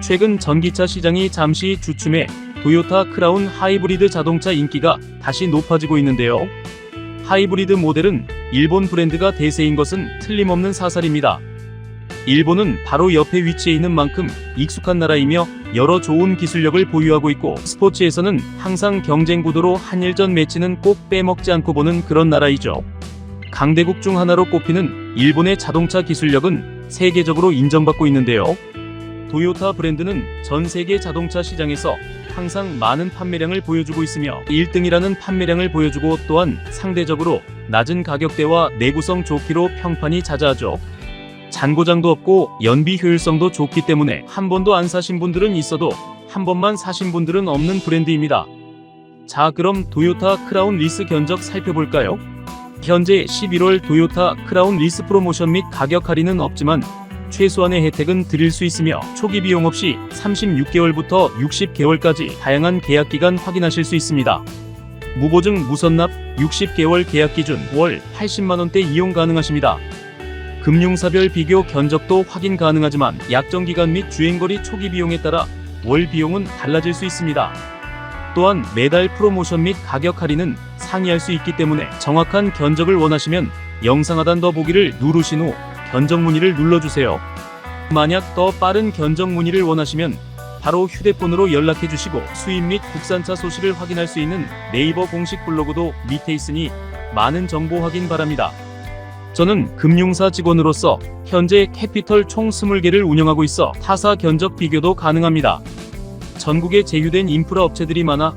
최근 전기차 시장이 잠시 주춤해 도요타 크라운 하이브리드 자동차 인기가 다시 높아지고 있는데요. 하이브리드 모델은 일본 브랜드가 대세인 것은 틀림없는 사실입니다. 일본은 바로 옆에 위치해 있는 만큼 익숙한 나라이며 여러 좋은 기술력을 보유하고 있고 스포츠에서는 항상 경쟁 구도로 한일전 매치는 꼭 빼먹지 않고 보는 그런 나라이죠. 강대국 중 하나로 꼽히는 일본의 자동차 기술력은 세계적으로 인정받고 있는데요. 도요타 브랜드는 전 세계 자동차 시장에서 항상 많은 판매량을 보여주고 있으며 1등이라는 판매량을 보여주고 또한 상대적으로 낮은 가격대와 내구성 좋기로 평판이 자자하죠. 잔고장도 없고 연비 효율성도 좋기 때문에 한 번도 안 사신 분들은 있어도 한 번만 사신 분들은 없는 브랜드입니다. 자, 그럼 도요타 크라운 리스 견적 살펴볼까요? 현재 11월 도요타 크라운 리스 프로모션 및 가격 할인은 없지만 최소한의 혜택은 드릴 수 있으며 초기 비용 없이 36개월부터 60개월까지 다양한 계약 기간 확인하실 수 있습니다. 무보증 무선납 60개월 계약 기준 월 80만원대 이용 가능하십니다. 금융사별 비교 견적도 확인 가능하지만 약정 기간 및 주행거리 초기 비용에 따라 월 비용은 달라질 수 있습니다. 또한 매달 프로모션 및 가격 할인은 상의할 수 있기 때문에 정확한 견적을 원하시면 영상 하단 더보기를 누르신 후 견적 문의를 눌러주세요. 만약 더 빠른 견적 문의를 원하시면 바로 휴대폰으로 연락해 주시고 수입 및 국산차 소식을 확인할 수 있는 네이버 공식 블로그도 밑에 있으니 많은 정보 확인 바랍니다. 저는 금융사 직원으로서 현재 캐피털 총 20개를 운영하고 있어 타사 견적 비교도 가능합니다. 전국에 제휴된 인프라 업체들이 많아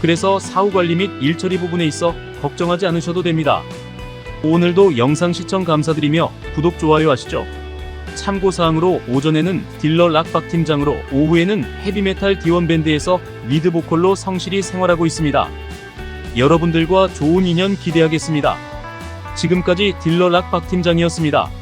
그래서 사후 관리 및 일처리 부분에 있어 걱정하지 않으셔도 됩니다. 오늘도 영상 시청 감사드리며 구독 좋아요 하시죠. 참고사항으로 오전에는 딜러 락박 팀장으로 오후에는 헤비메탈 디원밴드에서 리드 보컬로 성실히 생활하고 있습니다. 여러분들과 좋은 인연 기대하겠습니다. 지금까지 딜러 락박 팀장이었습니다.